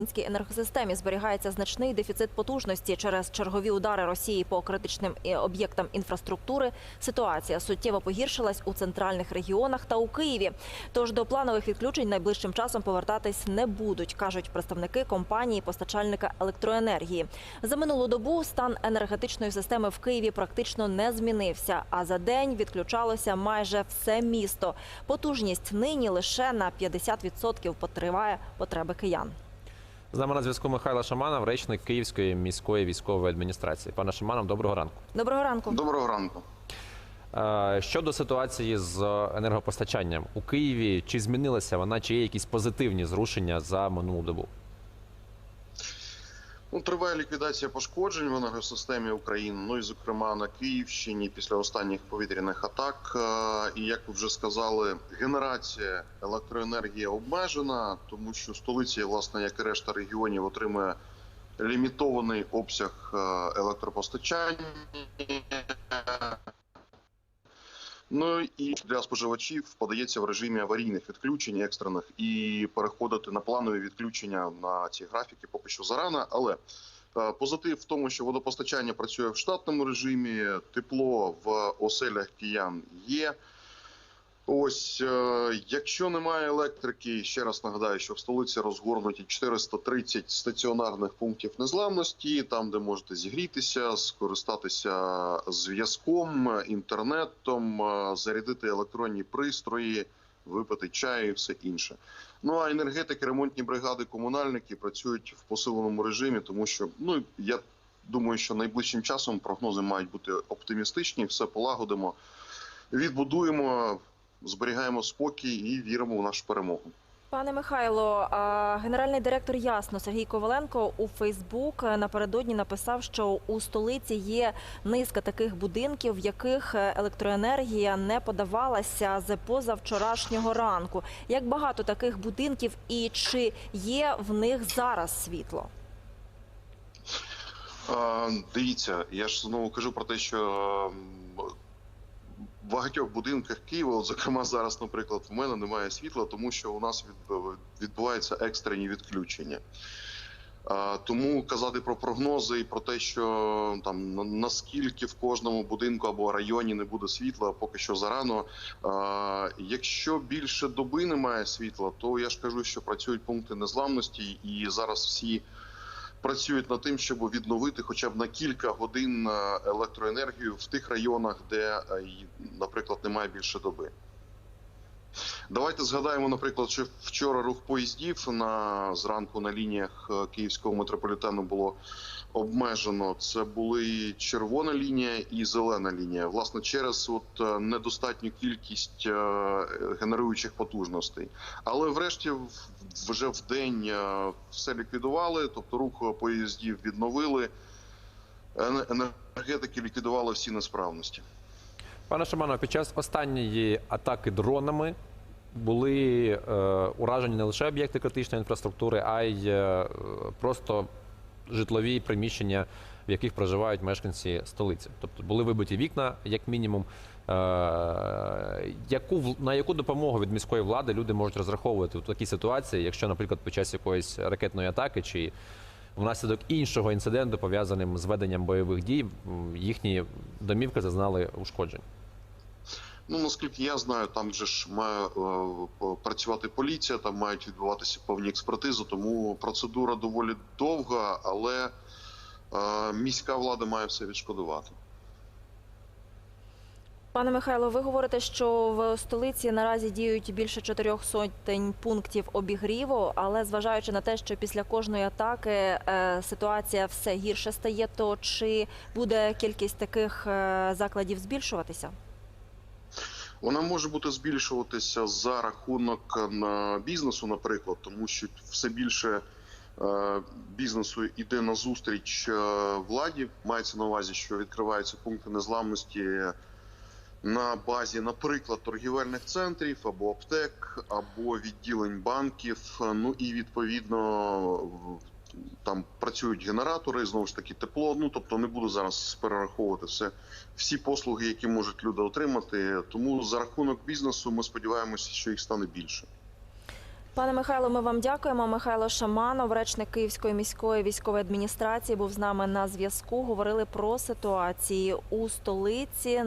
Українській енергосистемі зберігається значний дефіцит потужності через чергові удари Росії по критичним е, об'єктам інфраструктури. Ситуація суттєво погіршилась у центральних регіонах та у Києві. Тож до планових відключень найближчим часом повертатись не будуть, кажуть представники компанії постачальника електроенергії. За минулу добу стан енергетичної системи в Києві практично не змінився. А за день відключалося майже все місто. Потужність нині лише на 50% потриває потреби киян. З нами на зв'язку Михайло Шаманов, речник Київської міської військової адміністрації. Пане Шаманов, доброго ранку. Доброго ранку. Доброго ранку. Е, Щодо ситуації з енергопостачанням у Києві, чи змінилася вона, чи є якісь позитивні зрушення за минулу добу? Ну, триває ліквідація пошкоджень в енергосистемі України. Ну і зокрема на Київщині після останніх повітряних атак. Е, І як ви вже сказали, генерація електроенергії обмежена, тому що столиці, власне, як і решта регіонів, отримує лімітований обсяг е, електропостачання. Ну і для споживачів подається в режимі аварійних відключень екстрених і переходити на планові відключення на ці графіки поки що зарано. Але е, позитив в тому, що водопостачання працює в штатному режимі, тепло в оселях киян є. Ось е, якщо немає електрики, ще раз нагадаю, що в столиці розгорнуті 430 стаціонарних пунктів незламності, там де можете зігрітися, скористатися зв'язком, інтернетом, е, зарядити електронні пристрої, випити чаю і все інше. Ну а енергетики, ремонтні бригади, комунальники працюють в посиленому режимі, тому що ну я думаю, що найближчим часом прогнози мають бути оптимістичні, все полагодимо, відбудуємо зберігаємо спокій і віримо в нашу перемогу. Пане Михайло, генеральний директор Ясно Сергій Коваленко у Фейсбук напередодні написав, що у столиці є низка таких будинків, в яких електроенергія не подавалася з позавчорашнього ранку. Як багато таких будинків і чи є в них зараз світло? Дивіться, я ж знову кажу про те, що в багатьох будинках Києва, от, зокрема зараз, наприклад, в мене немає світла, тому що у нас відбуваються екстрені відключення. Тому казати про прогнози і про те, що там наскільки в кожному будинку або районі не буде світла, поки що зарано. Якщо більше доби немає світла, то я ж кажу, що працюють пункти незламності, і зараз всі працюють над тим, щоб відновити хоча б на кілька годин е, електроенергію в тих районах, де, е, наприклад, немає більше доби. Давайте згадаємо, наприклад, що вчора рух поїздів на зранку на лініях е, київського метрополітену було обмежено. Це були червона лінія і зелена лінія. Власне, через от е, недостатню кількість е, генеруючих потужностей. Але врешті вже в день все ліквідували, тобто рух поїздів відновили. Енергетики ліквідували всі несправності. Пане Шаманов, під час останньої атаки дронами були е, уражені не лише об'єкти критичної інфраструктури, а й е, просто житлові приміщення, в яких проживають мешканці столиці. Тобто були вибиті вікна, як мінімум. Е, яку в- на яку допомогу від міської влади люди можуть розраховувати у такій ситуації, якщо, наприклад, під час якоїсь ракетної атаки чи внаслідок іншого інциденту, пов'язаним з веденням бойових дій, їхні домівки зазнали ушкоджень? Ну наскільки я знаю, там же ж має е, працювати поліція, там мають відбуватися певні експертизи, тому процедура доволі довга, але е, міська влада має все відшкодувати. Пане Михайло, ви говорите, що в столиці наразі діють більше чотирьох сотень пунктів обігріву, але зважаючи на те, що після кожної атаки е, ситуація все гірше стає, то чи буде кількість таких е, закладів збільшуватися? Вона може бути збільшуватися за рахунок на бізнесу, наприклад, тому що все більше е, бізнесу йде на зустріч е, владі. Мається на увазі, що відкриваються пункти незламності на базі, наприклад, торгівельних центрів або аптек, або відділень банків. Ну і відповідно там працюють генератори, знову ж таки тепло. Ну тобто не буду зараз перераховувати все всі послуги, які можуть люди отримати. Тому за рахунок бізнесу ми сподіваємося, що їх стане більше. Пане Михайло, ми вам дякуємо. Михайло Шаманов, речник Київської міської військової адміністрації, був з нами на зв'язку. Говорили про ситуації у столиці.